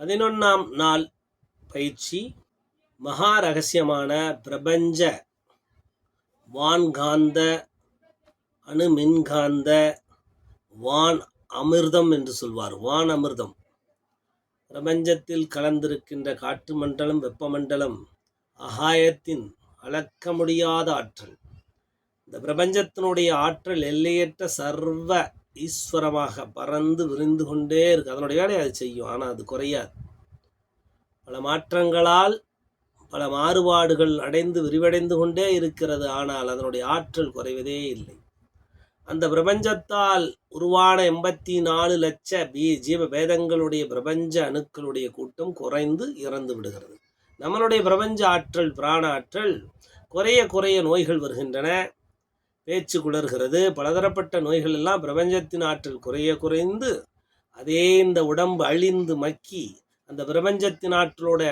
பதினொன்றாம் நாள் பயிற்சி மகா ரகசியமான பிரபஞ்ச வான்காந்த அணு மின்காந்த வான் அமிர்தம் என்று சொல்வார். வான் அமிர்தம். பிரபஞ்சத்தில் கலந்திருக்கின்ற காற்று மண்டலம் வெப்பமண்டலம் அகாயத்தின் அளக்க முடியாத ஆற்றல். இந்த பிரபஞ்சத்தினுடைய ஆற்றல் எல்லையற்ற சர்வ ஈஸ்வரமாக பறந்து விரிந்து கொண்டே இருக்கு. அதனுடைய வேலையை அது செய்யும். ஆனால் அது குறையாது. பல மாற்றங்களால் பல மாறுபாடுகள் அடைந்து விரிவடைந்து கொண்டே இருக்கிறது. ஆனால் அதனுடைய ஆற்றல் குறைவதே இல்லை. அந்த பிரபஞ்சத்தால் உருவான எண்பத்தி நாலு லட்ச பீ ஜீவ பேதங்களுடைய பிரபஞ்ச அணுக்களுடைய கூட்டம் குறைந்து இறந்து விடுகிறது. நம்மளுடைய பிரபஞ்ச ஆற்றல் பிராண ஆற்றல் குறைய குறைய நோய்கள் வருகின்றன. பேச்சு குளர்கிறது பலதரப்பட்ட நோய்கள் எல்லாம் பிரபஞ்சத்தின் ஆற்றல் குறைய குறைந்து அதே இந்த உடம்பு அழிந்து மக்கி அந்த பிரபஞ்சத்தின் ஆற்றலோட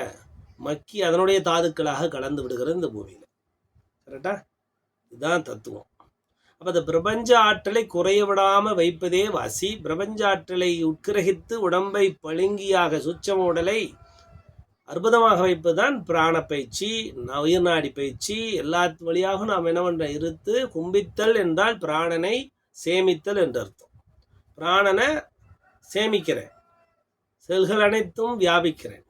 மக்கி அதனுடைய தாதுக்களாக கலந்து விடுகிறது இந்த பூமியில். கரெக்டா இதுதான் தத்துவம். அப்போ அந்த பிரபஞ்ச ஆற்றலை குறைய விடாமல் வைப்பதே வாசி. பிரபஞ்ச ஆற்றலை உட்கிரகித்து உடம்பை பழுங்கியாக சுச்சம உடலை அற்புதமாக வைப்பதுதான் பிராண பயிற்சி உயிர்நாடி பயிற்சி. எல்லா வழியாகவும் நாம் என்ன இருத்து கும்பித்தல் என்றால் பிராணனை சேமித்தல் என்று அர்த்தம். பிராணனை சேமிக்கிறேன். செல்கள் அனைத்தும் வியாபிக்கிறேன்.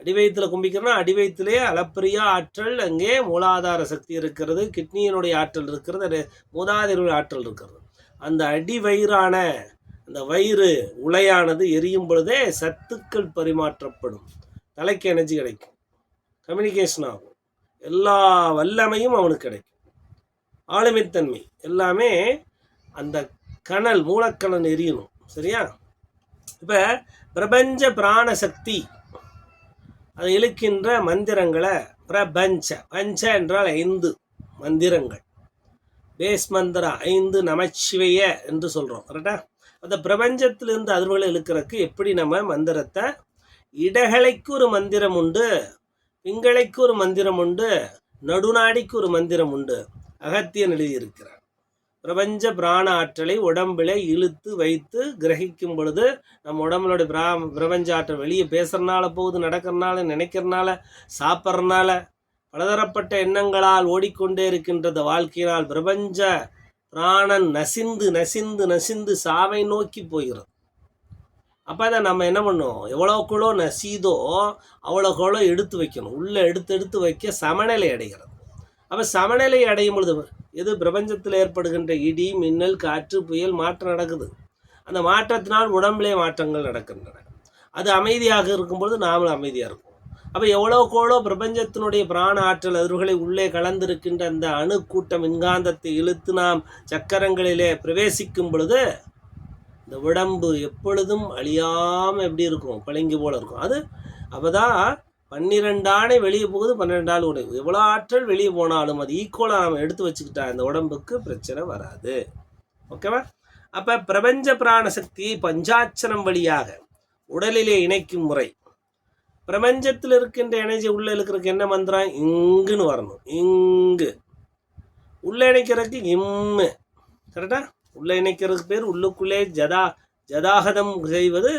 அடிவயத்தில் கும்பிக்கிறேன்னா அடிவயத்திலே அளப்பரிய ஆற்றல் அங்கே மூலாதார சக்தி இருக்கிறது கிட்னியினுடைய ஆற்றல் இருக்கிறது அது மூதாதையருடைய ஆற்றல் இருக்கிறது. அந்த அடி வயிறான அந்த வயிறு உலையானது எரியும் பொழுதே சத்துக்கள் பரிமாற்றப்படும். தலைக்கு எனர்ஜி கிடைக்கும். கம்யூனிகேஷன் ஆகும். எல்லா வல்லமையும் அவனுக்கு கிடைக்கும். ஆளுமைத்தன்மை எல்லாமே அந்த கணல் மூலக்கணல் எரியணும். சரியா? இப்போ பிரபஞ்ச பிராண சக்தி. அதை இழுக்கின்ற மந்திரங்களை பிரபஞ்ச. பஞ்ச என்றால் ஐந்து மந்திரங்கள். பேஸ் மந்திரம் ஐந்து நமச்சிவைய என்று சொல்கிறோம் கரெக்டா அந்த பிரபஞ்சத்திலிருந்து அதிர்வுகளை இழுக்கிறதுக்கு எப்படி நம்ம மந்திரத்தை இடகலைக்கு ஒரு மந்திரம் உண்டு பிங்களைக்கு ஒரு மந்திரம் உண்டு நடுநாடிக்கு ஒரு மந்திரம் உண்டு. அகத்தியன் எழுதியிருக்கிறார். பிரபஞ்ச பிராண ஆற்றலை உடம்பில் இழுத்து வைத்து கிரகிக்கும் பொழுது நம்ம உடம்புலோட பிரா பிரபஞ்ச ஆற்றல் வெளியே பேசுகிறனால போகுது நடக்கிறனால நினைக்கிறனால சாப்பிட்றனால பலதரப்பட்ட எண்ணங்களால் ஓடிக்கொண்டே இருக்கின்றது வாழ்க்கையினால் பிரபஞ்ச பிராணன் நசிந்து நசிந்து நசிந்து சாவை நோக்கி போகிறது. அப்போ தான் நம்ம என்ன பண்ணோம் எவ்வளோக்குள்ளோ நசீதோ அவ்வளோக்குள்ளோ எடுத்து வைக்கணும். உள்ளே எடுத்து எடுத்து வைக்க சமநிலை அடைகிறது. அப்போ சமநிலை அடையும் பொழுது எது? பிரபஞ்சத்தில் ஏற்படுகின்ற இடி மின்னல் காற்று புயல் மாற்றம் நடக்குது. அந்த மாற்றத்தினால் உடம்பிலே மாற்றங்கள் நடக்கின்றன. அது அமைதியாக இருக்கும்பொழுது நாமளும் அமைதியாக இருக்கும் அப்போ எவ்வளோக்கோளோ பிரபஞ்சத்தினுடைய பிராண ஆற்றல் அதிர்வுகளை உள்ளே கலந்திருக்கின்ற அந்த அணுக்கூட்டம் மின்காந்தத்தை இழுத்து நாம் சக்கரங்களிலே பிரவேசிக்கும் பொழுது இந்த உடம்பு எப்பொழுதும் அழியாமல் எப்படி இருக்கும்? பளிங்கு போல் இருக்கும். அது அப்பதான் பன்னிரெண்டு ஆணை வெளியே போகுது பன்னிரெண்டு ஆள் உடையும் எவ்வளோ ஆற்றல் வெளியே போனாலும் அது ஈக்குவலாக நம்ம எடுத்து வச்சுக்கிட்டா இந்த உடம்புக்கு பிரச்சனை வராது. ஓகேவா அப்போ பிரபஞ்ச பிராண சக்தியை பஞ்சாட்சரம் வழியாக உடலிலே இணைக்கும் முறை. பிரபஞ்சத்தில் இருக்கின்ற எனர்ஜி உள்ளே இருக்கிறதுக்கு என்ன மந்திரம்? இங்குன்னு வரணும். இங்கு. உள்ளே இணைக்கிறதுக்கு இம்மு. கரெக்டா உள்ள இணைக்கிறதுக்கு பேர் உள்ளுக்குள்ளே ஜதா ஜதாகதம் செய்வது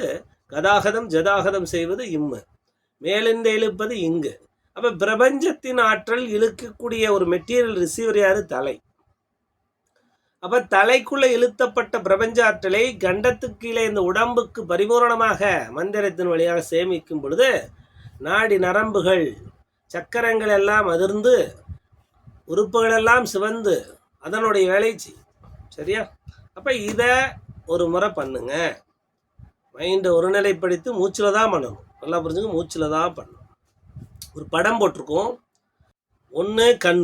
கதாகதம் ஜதாகதம் செய்வது இம்மு மேலிருந்து இழுப்பது இங்கு. அப்போ பிரபஞ்சத்தின் ஆற்றல் இழுக்கக்கூடிய ஒரு மெட்டீரியல் ரிசீவர் யாரு? தலை. அப்போ தலைக்குள்ளே இழுத்தப்பட்ட பிரபஞ்ச ஆற்றலை கண்டத்துக்கு கீழே இந்த உடம்புக்கு பரிபூரணமாக மந்திரத்தின் வழியாக சேமிக்கும் பொழுது நாடி நரம்புகள் சக்கரங்கள் எல்லாம் அதிர்ந்து உறுப்புகளெல்லாம் சிவந்து அதனுடைய வேலை செய்யும் சரியா? அப்போ இதை ஒரு முறை பண்ணுங்க. மைண்டை ஒருநிலைப்படுத்தி மூச்சில் தான் பண்ணணும். நல்லா புரிஞ்சுங்க மூச்சில் தான் பண்ணணும். ஒரு படம் போட்டிருக்கோம். ஒன்று கண்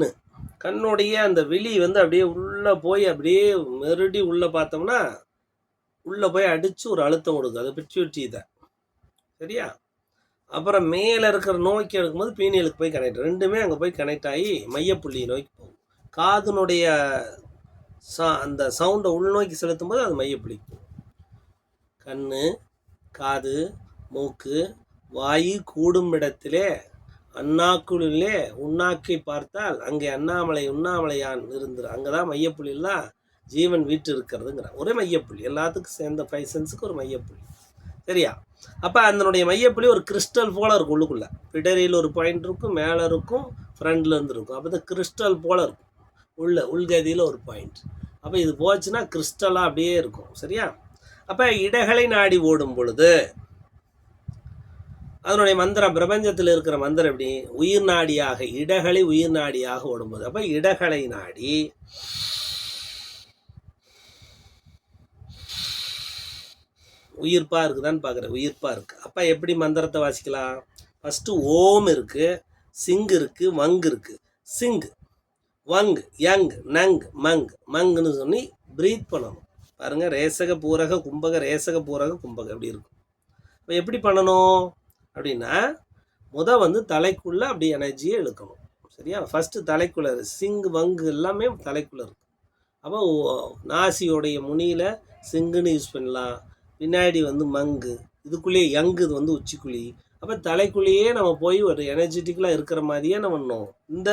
கண்ணுடைய அந்த விழி வந்து அப்படியே உள்ளே போய் அப்படியே மெருடி உள்ளே பார்த்தோம்னா உள்ளே போய் அடித்து ஒரு அழுத்தம் கொடுக்கும். அது பிச்சுவட்டி இதை சரியா? அப்புறம் மேலே இருக்கிற நோய்க்கு எடுக்கும்போது பீனியலுக்கு போய் கனெக்ட் ரெண்டுமே அங்கே போய் கனெக்ட் ஆகி மையப்புள்ளி நோய்க்கு போகும். காதுனுடைய சா அந்த சவுண்டை உள்நோக்கி செலுத்தும் போது அது மையப்பிடிக்கும். கண் காது மூக்கு வாயு கூடும் இடத்திலே அண்ணாக்குளிலே உண்ணாக்கை பார்த்தால் அங்கே அண்ணாமலை உண்ணாமலையான் இருந்து அங்கே தான் மையப்புள்ளிலாம் ஜீவன் வீட்டு இருக்கிறதுங்கிற ஒரே மையப்புள்ளி. எல்லாத்துக்கும் சேர்ந்த ஃபைவ் சென்ஸுக்கு ஒரு மையப்புள்ளி. சரியா? அப்போ அதனுடைய மையப்புள்ளி ஒரு கிறிஸ்டல் போல இருக்கும் உள்ளுக்குள்ளே. பிடரியில் ஒரு பாயிண்ட் இருக்கும் மேலே இருக்கும் ஃப்ரண்ட்லேருந்து இருக்கும். அப்போ இந்த கிறிஸ்டல் போல இருக்கும். உள்ள உள்கதியில் ஒரு பாயிண்ட் அப்போ இது போச்சுன்னா கிறிஸ்டலாக அப்படியே இருக்கும். சரியா? அப்போ இடகளை நாடி ஓடும் பொழுது அதனுடைய மந்திரம் பிரபஞ்சத்தில் இருக்கிற மந்திரம் எப்படி? உயிர் நாடியாக இடகளை உயிர் நாடியாக ஓடும்போது. அப்போ இடகளை நாடி உயிர்ப்பாக இருக்குதான்னு பார்க்குறேன். உயிர்ப்பாக இருக்குது அப்போ எப்படி மந்திரத்தை வாசிக்கலாம்? ஃபஸ்ட்டு ஓம் இருக்குது சிங் இருக்குது வங்கு இருக்குது சிங். வங் யங் நங் மங் மங்குன்னு சொல்லி ப்ரீத் பண்ணணும். பாருங்க ரேசக பூரக கும்பக ரேசக பூரக கும்பக அப்படி இருக்கும். இப்போ எப்படி பண்ணணும்? அப்படின்னா முத வந்து தலைக்குள்ளே அப்படி எனர்ஜியை இழுக்கணும். சரியா? ஃபஸ்ட்டு தலைக்குள்ளே சிங் வங்கு எல்லாமே தலைக்குள்ளே இருக்கும். அப்போ நாசியோடைய முனியில் சிங்குன்னு யூஸ் பண்ணலாம். பின்னாடி வந்து மங்கு இதுக்குள்ளேயே யங்கு இது வந்து உச்சிக்குழி. அப்போ தலைக்குள்ளேயே நம்ம போய் ஒரு எனர்ஜெட்டிக்கலாக இருக்கிற மாதிரியே நம்ம பண்ணணும். இந்த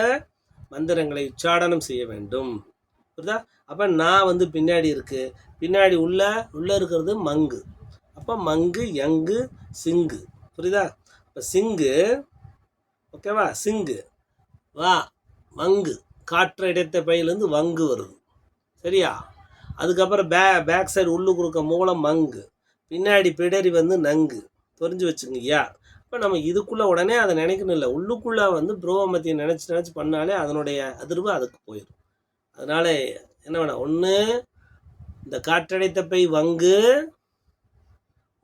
மந்திரங்களை உச்சாடனம் செய்ய வேண்டும். புரியுதா? அப்போ நான் வந்து பின்னாடி இருக்கு. பின்னாடி உள்ள உள்ள இருக்கிறது மங்கு. அப்போ மங்கு யங்கு சிங்கு. புரியுதா? இப்போ சிங்கு ஓகேவா சிங்கு. வா. மங்கு. காற்று இடைத்த பையிலேருந்து வங்கு வருது. சரியா? அதுக்கப்புறம் பே பேக் சைடு உள்ளுக்கு இருக்க மூலம் மங்கு. பின்னாடி பிடரி வந்து நங்கு. புரிஞ்சு வச்சுங்கய்யா இப்போ நம்ம இதுக்குள்ளே உடனே அதை நினைக்கணும் இல்லை. உள்ளுக்குள்ளே வந்து புரோமத்தியை நினச்சி நினச்சி பண்ணாலே அதனுடைய அதிர்வு அதுக்கு போயிடும் அதனால் என்ன வேணாம் ஒன்று இந்த காற்றடைத்த பை வங்கு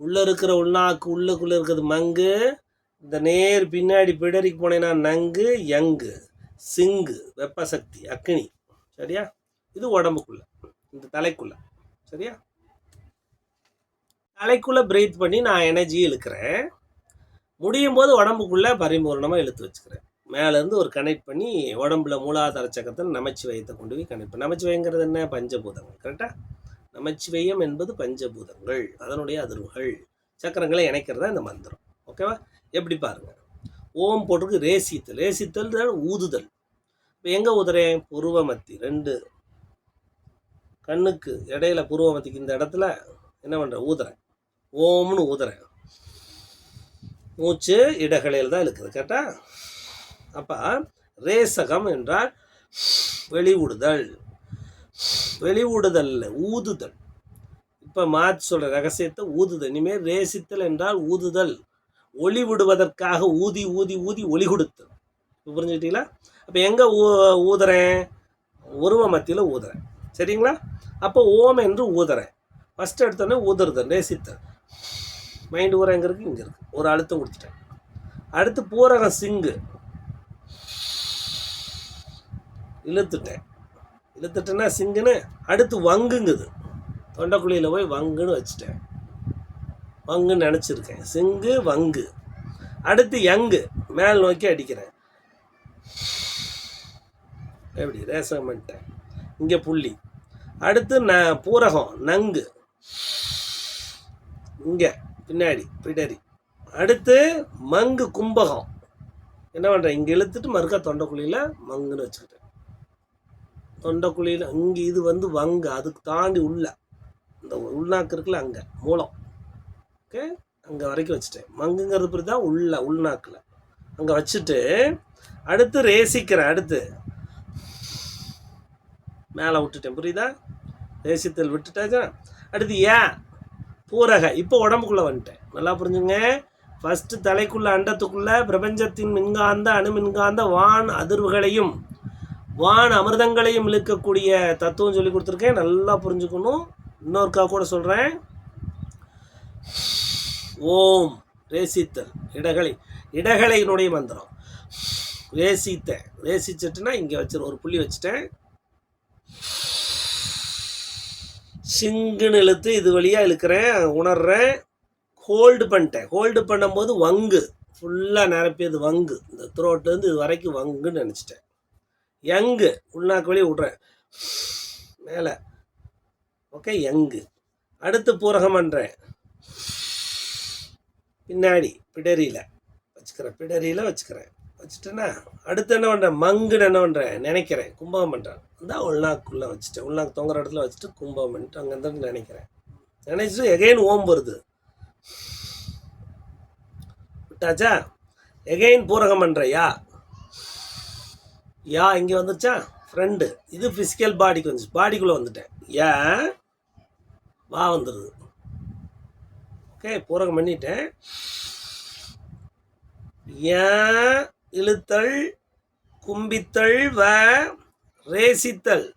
உள்ளே இருக்கிற உள்நாக்கு உள்ளுக்குள்ளே இருக்கிறது மங்கு இந்த நேர் பின்னாடி பிடரிக்கு போனேன்னா நங்கு யங்கு சிங்கு வெப்பசக்தி அக்னி சரியா? இது உடம்புக்குள்ள இந்த தலைக்குள்ள சரியா? தலைக்குள்ள பிரீத் பண்ணி நான் எனர்ஜி இழுக்கிறேன். முடியும் போது உடம்புக்குள்ள பரிபூர்ணமாக இழுத்து வச்சுக்கிறேன். மேலேருந்து ஒரு கனெக்ட் பண்ணி உடம்புல மூலாதார சக்கரத்தில் நமச்சிவயத்தை கொண்டு போய் கனெக்ட் பண்ணி. நமச்சிவயங்கிறது என்ன? பஞ்சபூதங்கள் கரெக்டாக நமச்சிவயம் என்பது பஞ்சபூதங்கள் அதனுடைய அதிர்வுகள். சக்கரங்களை இணைக்கிறதா இந்த மந்திரம். ஓகேவா எப்படி பாருங்கள் ஓம் போட்டிருக்கு ரேசித்தல். ரேசித்தல் ஊதுதல். இப்போ எங்கே ஊதுறேன்? புருவமத்தி ரெண்டு. கண்ணுக்கு இடையில புருவமத்திக்கு இந்த இடத்துல என்ன பண்ணுறேன் ஊதுறேன். ஓம்னு ஊதுறேன். மூச்சு இடகலையில் தான் இருக்குது கேட்டா? அப்போ ரேசகம் என்றால் வெளிவிடுதல். வெளிவிடுதல் ஊதுதல். இப்போ மாற்றி சொல்கிற ரகசியத்தை ஊதுதல். இனிமேல் ரேசித்தல் என்றால் ஊதுதல். ஒளி விடுவதற்காக ஊதி ஊதி ஊதி ஒளி கொடுத்தல். இப்போ புரிஞ்சுக்கிட்டீங்களா? அப்போ எங்கே ஊ ஊதுறேன்? உருவ மத்தியில் ஊதுறேன். சரிங்களா? அப்போ ஓம் என்று ஊதுறேன். ஃபஸ்ட் எடுத்தோடனே ஊதுறது ரேசித்தல். மைண்டு ஊரம் எங்கே இருக்குது இங்கே இருக்குது ஒரு அழுத்தம் கொடுத்துட்டேன். அடுத்து பூரகம் சிங்கு. இழுத்துட்டேன். இழுத்துட்டேன்னா சிங்குன்னு அடுத்து வங்குங்குது. தொண்டைக்குழியில் போய் வங்குன்னு வச்சுட்டேன். வங்குன்னு நினச்சிருக்கேன். சிங்கு வங்கு. அடுத்து யங்கு. மேல் நோக்கி அடிக்கிறேன். எப்படி? ரேசம் பண்ணிட்டேன். இங்கே புள்ளி. அடுத்து ந பூரகம் நங்கு. இங்கே. பின்னாடி பிடரி அடுத்து மங்கு கும்பகம். என்ன பண்ணுறேன் இங்கே இழுத்துட்டு மறுக்கா தொண்டைக்குழியில் மங்குன்னு வச்சுக்கிட்டேன் தொண்டைக்குழியில் இங்கே இது வந்து வங்கு அதுக்கு தாண்டி உள்ள. இந்த உள்நாக்கு இருக்குல்ல அங்கே மூலம். ஓகே? அங்கே வரைக்கும் வச்சுட்டேன். மங்குங்கிறது பிறகு தான் உள்ள உள்நாக்கில். அங்கே வச்சுட்டு அடுத்து ரேசிக்கிறேன் அடுத்து. மேலே விட்டுட்டேன். புரியுதா? ரேசித்தல் விட்டுட்டாச்சா? அடுத்து ஏன் பூரக இப்போ உடம்புக்குள்ளே வந்துட்டேன். நல்லா புரிஞ்சுங்க? ஃபஸ்ட்டு தலைக்குள்ள அண்டத்துக்குள்ள பிரபஞ்சத்தின் மின்காந்த அணு மின்காந்த வான் அதிர்வுகளையும் வான் அமிர்தங்களையும் இழுக்கக்கூடிய தத்துவம் சொல்லி கொடுத்துருக்கேன். நல்லா புரிஞ்சுக்கணும். இன்னொருக்கா கூட சொல்கிறேன் ஓம். ரேசித்தல். இடகலை இடகலையினுடைய மந்திரம். ரேசித்தேன் ரேசிச்சிட்டுனா இங்கே வச்சு ஒரு புள்ளி வச்சுட்டேன். சிங்குன்னு இழுத்து இது வழியாக இழுக்கிறேன் உணர்றேன். ஹோல்டு பண்ணிட்டேன். ஹோல்டு பண்ணும்போது வங்கு. ஃபுல்லாக நிரப்பியது வங்கு. இந்த த்ரோட்லேருந்து இது வரைக்கும் வங்குன்னு நினச்சிட்டேன். யங்கு உள்நாக்கு வழி விட்றேன். மேலே. ஓகே யங்கு அடுத்து பூரகம் பண்ணுறேன் பின்னாடி பிடரியில். வச்சுக்கிறேன் பிடரியில் வச்சுக்கிறேன். வச்சுட்டேன்னா அடுத்து என்ன பண்ணுறேன் மங்குன்னு என்ன பண்ணுறேன் நினைக்கிறேன். கும்பகம் பண்ணுறேன் தான் உள்நாக்குள்ளே வச்சுட்டேன். உள்நாக்கு தொங்குற இடத்துல வச்சுட்டு கும்பகம் பண்ணிட்டு அங்கே இருந்து நினைக்கிறேன். நினைச்சிட்டு எகைன் ஓம் வருது. விட்டாச்சா? எகைன் பூரகம் பண்ணுற யா? யா இங்கே வந்துச்சா ஃப்ரெண்டு இது ஃபிசிக்கல் பாடிக்கு வந்துச்சு பாடிக்குள்ளே வந்துட்டேன். ஏ வா வந்துடுது ஓகே பூரகம் பண்ணிட்டேன். ஏன் இழுத்தல் கும்பித்தல் வ ரேசித்தல்.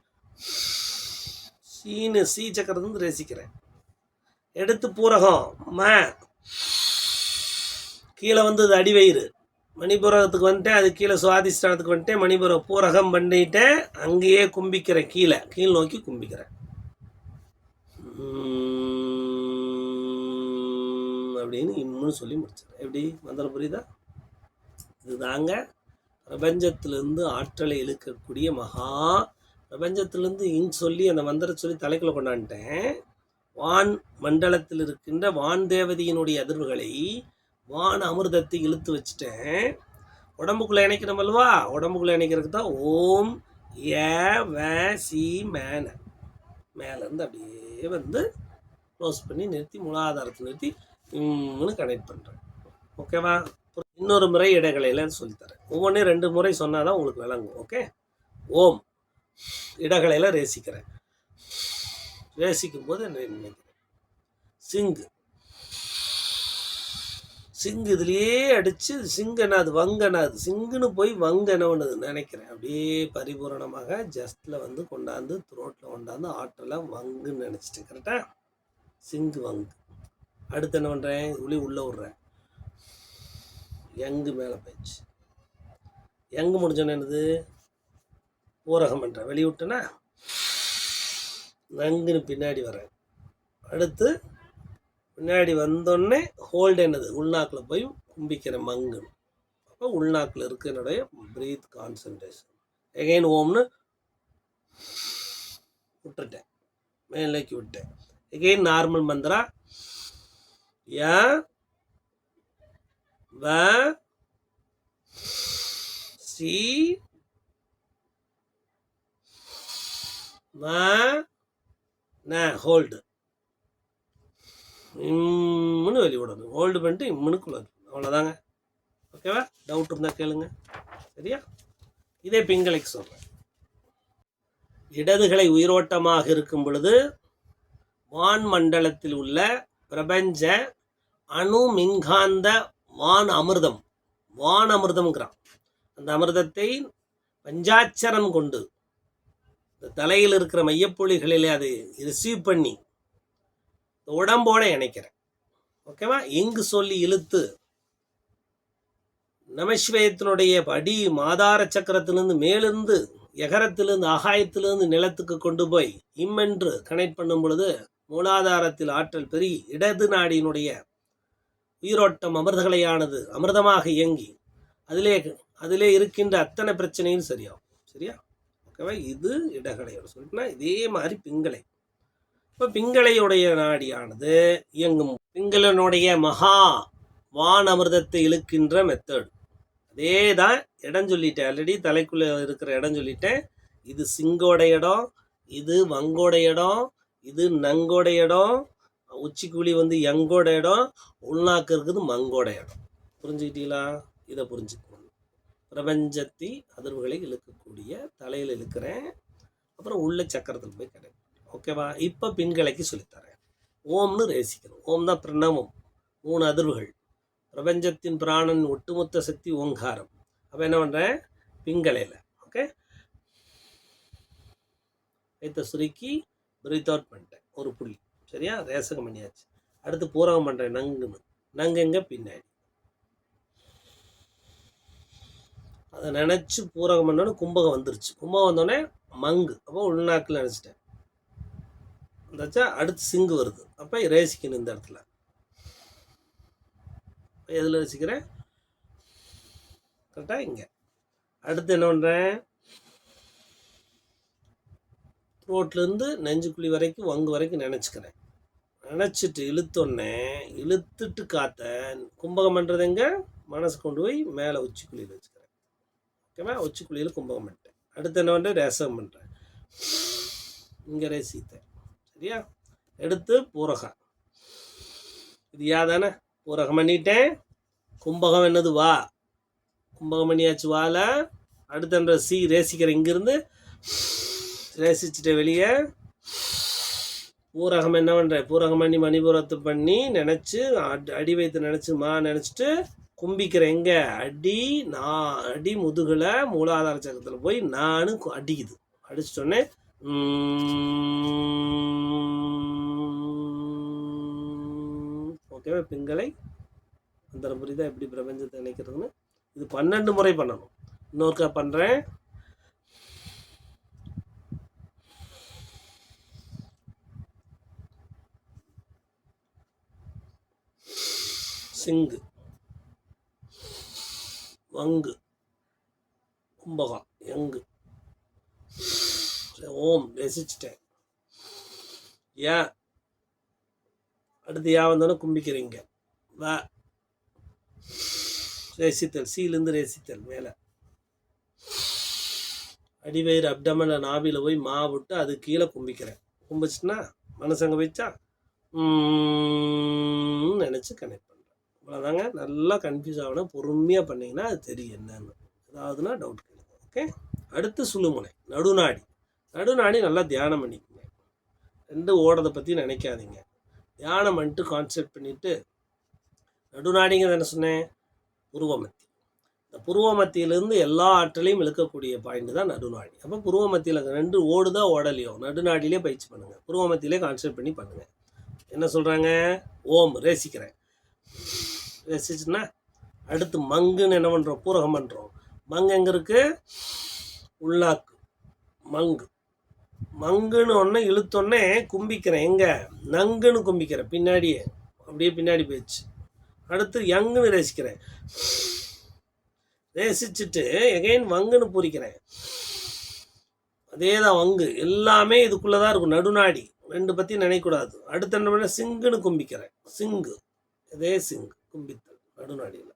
சீனு சீ சக்கரத்துலேருந்து ரேசிக்கிறேன். எடுத்து பூரகம் ம. கீழே வந்தது அடிவயிறு. மணிபுரகத்துக்கு வந்துட்டேன் அது கீழே சுவாதிஷ்டானத்துக்கு வந்துட்டேன் மணிபுரம் பூரகம் பண்ணிட்டேன் அங்கேயே கும்பிக்கிறேன் கீழே. கீழ் நோக்கி கும்பிக்கிறேன். அப்படின்னு இன்னும் சொல்லி முடிச்சேன் எப்படி? மந்திரம் புரியுதா? இதுதாங்க பிரபஞ்சத்திலிருந்து ஆற்றலை இழுக்கக்கூடிய மகா பிரபஞ்சத்திலிருந்து இன் சொல்லி அந்த மந்திரம் சொல்லி தலைக்குள்ள கொண்டாண்டேன் வான் மண்டலத்தில் இருக்கின்ற வான் தேவதையினுடைய அதிர்வுகளை வான் அமிர்தத்தை இழுத்து வச்சுட்டேன். உடம்புக்குள்ளே இணைக்கணும் அல்லவா? உடம்புக்குள்ளே இணைக்கிறதுக்கு தான் ஓம் ஏ வே சி மேன. மேலேருந்து அப்படியே வந்து க்ளோஸ் பண்ணி நிறுத்தி மூலாதாரத்தை நிறுத்தி கனெக்ட் பண்ணுறேன் ஓகேவா இன்னொரு முறை இடைகளையில் சொல்லித்தரேன். ஒவ்வொன்றையும் ரெண்டு முறை சொன்னால் தான் உங்களுக்கு விளங்கும் ஓகே ஓம். இடகலையில் ரேசிக்கிறேன். ரேசிக்கும் போது என்ன நினைக்கிறேன்? சிங்கு. சிங்கு இதுலேயே அடித்து சிங்கனா அது வங்கனா அது? சிங்குன்னு போய் வங்கனவனது நினைக்கிறேன். அப்படியே பரிபூரணமாக ஜஸ்டில் வந்து கொண்டாந்து த்ரோட்டில் கொண்டாந்து ஆற்றலை வங்குன்னு நினச்சிட்டு கரெக்டாக சிங்கு வங்கு. அடுத்து என்ன பண்ணுறேன் உளி உள்ளே விட்றேன். யங்கு மேலே போயிடுச்சு. யங்கு முடிஞ்சோன்னு என்னது? ஊரகம் பண்ணுறேன் வெளிவிட்டேன்னா நங்குன்னு பின்னாடி வரேன். அடுத்து பின்னாடி வந்தோடனே ஹோல்டு என்னது? உள்நாக்கில் போய் கும்பிக்கிறேன் மங்குன்னு. அப்போ உள்நாக்கில் இருக்கு என்னுடைய பிரீத் கான்சன்ட்ரேஷன் எகைன் ஓம்னு விட்டுட்டேன். மேலேக்கி விட்டேன். எகைன் நார்மல் மந்திரா ஏன் வ சி ம ந ஹோல்டு. இம்முன்னு வெளிய விடணும். ஹோல்டு பண்ணிட்டு இம்முனுக்குள்ள அவ்வளோதாங்க ஓகேவா? டவுட் இருந்தால் கேளுங்க. சரியா? இதே பிங்களைக்கு சொல்கிறேன் இடதுகளை உயிரோட்டமாக இருக்கும் பொழுது வான் மண்டலத்தில் உள்ள பிரபஞ்ச அணு மின்காந்த வான் அமிர்தம். வான் அமிர்தம்ங்கிறான். அந்த அமிர்தத்தை பஞ்சாட்சரம் கொண்டு இந்த தலையில் இருக்கிற மையப்புள்ளிகளிலே அதை ரிசீவ் பண்ணி உடம்போடு உடம்போட இணைக்கிறேன். ஓகேவா எங்கு சொல்லி இழுத்து நமசிவயத்தினுடைய படி மாதார சக்கரத்திலிருந்து மேலிருந்து எகரத்திலிருந்து ஆகாயத்திலிருந்து நிலத்துக்கு கொண்டு போய் இம்மென்று கனெக்ட் பண்ணும் பொழுது மூலாதாரத்தில் ஆற்றல் பெருகி இடது நாடியினுடைய உயிரோட்டம் அமிர்தகலையானது அமிர்தமாக இயங்கி அதிலே அதிலே இருக்கின்ற அத்தனை பிரச்சனையும் சரியாகும். சரியா? ஓகேவா? இது இடகலையோட சொல்லிட்டுனா இதே மாதிரி பிங்களை இப்போ பிங்களையுடைய நாடியானது இயங்கும் பிங்களனுடைய மகா வான் அமிர்தத்தை இழுக்கின்ற மெத்தடு அதே தான் இடம் சொல்லிட்டேன். ஆல்ரெடி தலைக்குள்ளே இருக்கிற இடம் சொல்லிட்டேன். இது சிங்கோட இடம் இது வங்கோட இடம் இது நங்கோட இடம் உச்சிக்குழி வந்து எங்கோட இடம் உள்நாக்கு இருக்குது மங்கோட இடம். புரிஞ்சுக்கிட்டீங்களா? இதை புரிஞ்சுக்கணும். பிரபஞ்சத்தி அதிர்வுகளை இழுக்கக்கூடிய தலையில் இழுக்கிறேன். அப்புறம் உள்ள சக்கரத்தில் போய் கிடைக்கும் ஓகேவா இப்போ பின்கலைக்கு சொல்லித்தரேன். ஓம்னு ரேசிக்கணும். ஓம் தான் பிரணவம். மூணு அதிர்வுகள். பிரபஞ்சத்தின் பிராணன் ஒட்டுமொத்த சக்தி ஓங்காரம். அப்போ என்ன பண்ணுறேன் பிங்கலையில் ஓகே வைத்த சுருக்கி பிரீத் அவுட் பண்ணிட்டேன். ஒரு புள்ளி. சரியா? ரேசகம் பண்ணியாச்சு. அடுத்து பூரகம் பண்ணுறேன் நங்குன்னு. நங்குங்க பின்னாடி. அதை நினச்சி பூரகம் பண்ணோன்னே கும்பகம் வந்துருச்சு. கும்பகம் வந்தோடனே மங்கு. அப்போ உள்நாக்கில் நினச்சிட்டேன். வந்தாச்சா? அடுத்து சிங்கு வருது. அப்போ ரேசிக்கணும் இந்த இடத்துல. எதில் ரசிக்கிறேன்? கரெக்டாக இங்கே. அடுத்து என்ன பண்ணுறேன் ரோட்லேருந்து நெஞ்சுக்குழி வரைக்கும் வங்கு வரைக்கும் நினச்சிக்கிறேன். நினச்சிட்டு இழுத்தோடனே இழுத்துட்டு காத்த கும்பகம் பண்ணுறது எங்கே? மனசு கொண்டு போய் மேலே உச்சிக்குழியில் வச்சுக்கிறேன். ஓகேவா? உச்சிக்குழியில் கும்பகம் பண்ணிட்டேன். அடுத்து என்ன பண்ணுறேன் ரசம் பண்ணுறேன் இங்கே ரசித்தேன் சரியா? எடுத்து பூரகம். இது யாதானே பூரகம் பண்ணிட்டேன். கும்பகம் என்னது? வா. கும்பகம் பண்ணியாச்சு வால. அடுத்தன்ற சி ரேசிக்கிறேன் இங்கிருந்து ரேசிச்சுட்ட வெளியே. பூரகம் என்ன பண்ணுற பூரகம் பண்ணி மணிபுரத்து பண்ணி நினச்சி அடி வைத்து நினச்சி மா நினச்சிட்டு கும்பிக்கிற எங்க? அடி நான் அடி முதுகில் மூலாதார சக்கரத்தில் போய் நானும் அடிக்குது. அடிச்சிட்டோன்னே ஓகேவா? பிங்களை அந்த புரியுதா எப்படி பிரபஞ்சத்தை நினைக்கிறதுன்னு இது பன்னெண்டு முறை பண்ணணும். இன்னொருக்கா பண்ணுறேன் சிங்கு. வங்கு கும்பகம். எங்கு. ஓம். ரசிச்சிட்டேன். ஏன்? அடுத்து யா வந்தாலும் கும்பிக்கிறீங்க. வ. ரசித்தல். சீலேருந்து ரசித்தல். மேலே. அடிவயிறு அப்டமனில் நாவியில் போய் மா விட்டு அது கீழே கும்பிக்கிறேன். கும்பிச்சுன்னா மனசங்க வச்சா நினச்சி கனெக்ட் அவ்வளோதாங்க நல்லா கன்ஃபியூஸ் ஆகணும் பொறுமையாக பண்ணிங்கன்னா அது தெரியும் என்னன்னு. ஏதாவதுன்னா டவுட் கேளுங்க ஓகே அடுத்து சுழுமுனை நடுநாடி. நடுநாடி நல்லா தியானம் பண்ணிக்கோங்க. ரெண்டு ஓடுறதை பற்றி நினைக்காதீங்க. தியானம் பண்ணிட்டு கான்சென்ட் பண்ணிவிட்டு நடுநாடிங்கிறது என்ன சொன்னேன்? புருவமத்தி. இந்த புருவமத்தியிலேருந்து எல்லா ஆற்றலையும் இழுக்கக்கூடிய பாயிண்ட் தான் நடுநாடி. அப்போ புருவமத்தியில் ரெண்டு ஓடுதா ஓடலையோ நடுநாடியிலே பயிற்சி பண்ணுங்கள் புருவமத்தியிலே கான்சென்ட் பண்ணி பண்ணுங்கள் என்ன சொல்கிறாங்க ஓம் ரேசிக்கிறேன். ரசிச்சுன்னா அடுத்து மங்குன்னு என்ன பண்ணுறோம் பூரகம் பண்ணுறோம் மங்கு எங்கே இருக்கு? உள்ளாக்கு. மங்கு. மங்குன்னு ஒன்று இழுத்தோடனே கும்பிக்கிறேன். எங்கே? நங்குன்னு கும்பிக்கிறேன். பின்னாடியே. அப்படியே பின்னாடி போயிடுச்சு. அடுத்து யங்குன்னு ரசிக்கிறேன். ரசிச்சுட்டு எகைன் வங்குன்னு பூரிக்கிறேன். அதே தான் வங்கு. எல்லாமே இதுக்குள்ளே தான் இருக்கும். நடுநாடி. ரெண்டு பற்றி நினைக்கக்கூடாது. அடுத்து என்ன பண்ண? சிங்குன்னு கும்பிக்கிறேன். சிங்கு. இதே சிங்கு. கும்பித்தல் நடுநாடியில்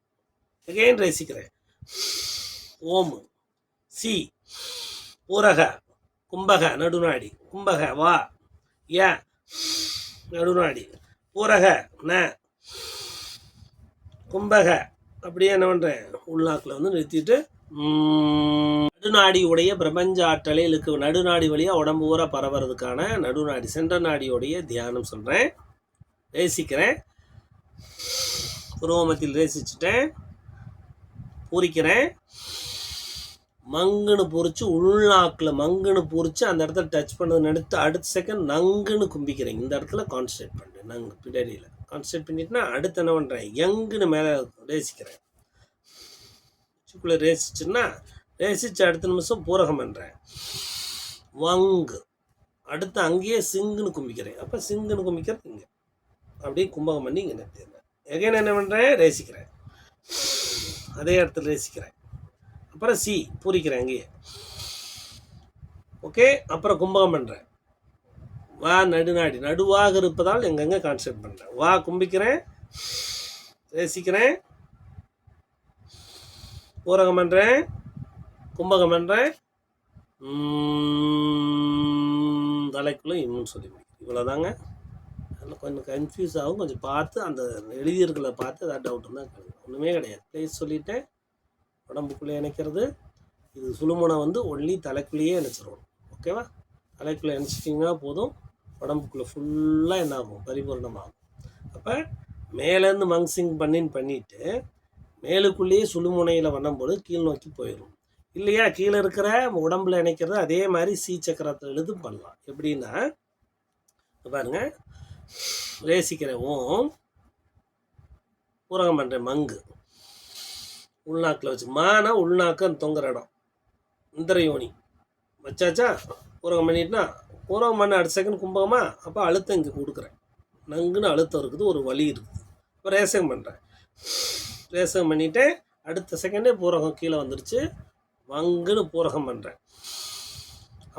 எகைன் ரசிக்கிறேன். Ohm C பூரக கும்பக நடுநாடி. கும்பக வா ய நடுநாடி. பூரக ந கும்பக. அப்படியே என்ன பண்ணுறேன் உள்நாக்கில் வந்து நிறுத்திட்டு நடுநாடி உடைய பிரபஞ்ச ஆற்றலை இழுக்கு நடுநாடி வழியாக உடம்பு ஊற பரவுறதுக்கான நடுநாடி சென்ற நாடியோடைய தியானம் சொல்கிறேன் ரேசிக்கிறேன். புருவமத்தில் ரேசிச்சிட்டேன் பூரிக்கிறேன். மங்குன்னு பொறிச்சு உள்நாக்கில் மங்குன்னு பொறிச்சு அந்த இடத்துல டச் பண்ணது எடுத்து அடுத்த செகண்ட் நங்குன்னு கும்பிக்கிறேன். இந்த இடத்துல கான்சன்ட்ரேட் பண்ணுறேன் நங்கு பின்னாடியில். கான்சன்ட்ரேட் பண்ணிட்டுனா அடுத்து என்ன பண்ணுறேன் யங்குன்னு மேலே ரேசிக்கிறேன் உச்சிக்குள்ளே ரேசிச்சுன்னா ரேசிச்சு அடுத்த நிமிஷம் பூரகம் பண்ணுறேன் வங்கு. அடுத்து அங்கேயே சிங்குன்னு கும்பிக்கிறேன். அப்போ சிங்குன்னு கும்பிக்கிறது இங்கே. அப்படியே கும்பகம் பண்ணி இங்கே நிறுத்திடுறேன். எகைன் என்ன பண்ணுறேன் ரேசிக்கிறேன். அதே இடத்துல ரேசிக்கிறேன். அப்புறம் சி பூரிக்கிறேன் அங்கேயே ஓகே? அப்புறம் கும்பகம் பண்ணுறேன் வா நடுநாடி நடுவாக இருப்பதால் எங்கெங்கே கான்செப்ட் பண்ணுறேன் வா கும்பிக்கிறேன். ரேசிக்கிறேன். பூரகம் பண்ணுறேன் கும்பகம் பண்ணுறேன் தலைக்குள்ளே இன்னும் சொல்லி முடிக்கிறேன். இவ்வளோதாங்க கொஞ்சம் கன்ஃபியூஸ் ஆகும். கொஞ்சம் பார்த்து அந்த எழுதியிருக்கிறத பார்த்து ஏதாவது டவுட் இருந்தால் கேளுங்க. ஒன்றுமே கிடையாது. ப்ளேஸ் சொல்லிட்டேன் உடம்புக்குள்ளே இணைக்கிறது. இது சுழுமுனை வந்து ஒன்லி தலைக்குள்ளேயே இணைச்சிருவோம். ஓகேவா தலைக்குள்ளே இணைச்சிட்டிங்கன்னா போதும். உடம்புக்குள்ளே ஃபுல்லாக என்ன ஆகும்? பரிபூர்ணமாகும். அப்போ மேலேருந்து மங்சிங் பண்ணின்னு பண்ணிவிட்டு மேலுக்குள்ளேயே சுழுமுனையில் பண்ணும்போது கீழ் நோக்கி போயிடும் இல்லையா? கீழே இருக்கிற உடம்புல இணைக்கிறது அதே மாதிரி சி சக்கரத்தில் எழுதும் பண்ணலாம். எப்படின்னா பாருங்கள் லேசிக்கிறவும் ஊரகம் பூரகம் பண்ணுறேன் மங்கு. உள்நாக்கில் வச்சு மானா உள்நாக்கம் அந்த தொங்குற இடம். இந்திர யோனி வச்சாச்சா? பூரகம் பண்ணிட்டுனா பூரகம் பண்ண அடுத்த செகண்ட் கும்பகமா அப்போ அழுத்தம் இங்கே கொடுக்குறேன். நங்குன்னு அழுத்தம் இருக்குது ஒரு வலி இருக்குது. இப்போ ரேசகம் பண்ணுறேன் ரேசகம் பண்ணிவிட்டேன் அடுத்த செகண்டே பூரகம் கீழே வந்துருச்சு. வங்குன்னு பூரகம் பண்ணுறேன்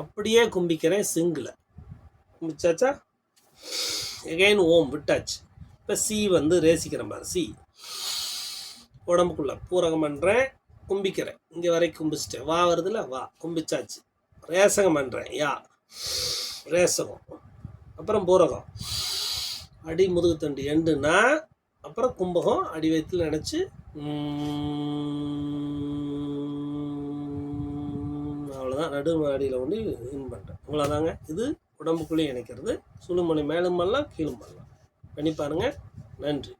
அப்படியே கும்பிக்கிறேன் சிங்கில். கும்பிச்சாச்சா? எகைன் ஓம் விட்டாச்சு. இப்போ சி வந்து ரேசிக்கிறேன் மாதிரி. சி உடம்புக்குள்ள பூரகம் பண்ணுறேன் கும்பிக்கிறேன். இங்கே வரைக்கும் கும்பிச்சிட்டேன். வா வருதுல? வா. கும்பிச்சாச்சு. ரேசகம் பண்ணுறேன் யா. ரேசகம். அப்புறம் பூரகம். அடி முதுகுத்தண்டு எண்டுனா அப்புறம் கும்பகம் அடி வயிற்றில் நினச்சி அவ்வளோதான் நடு அடியில் ஒன்று இன் பண்ணுறேன் இவ்வளோதாங்க இது உடம்புக்குள்ளேயே இணைக்கிறது. சுழுமலை மேலும் பண்ணலாம் கீழும் பண்ணலாம். பண்ணி பாருங்கள் நன்றி.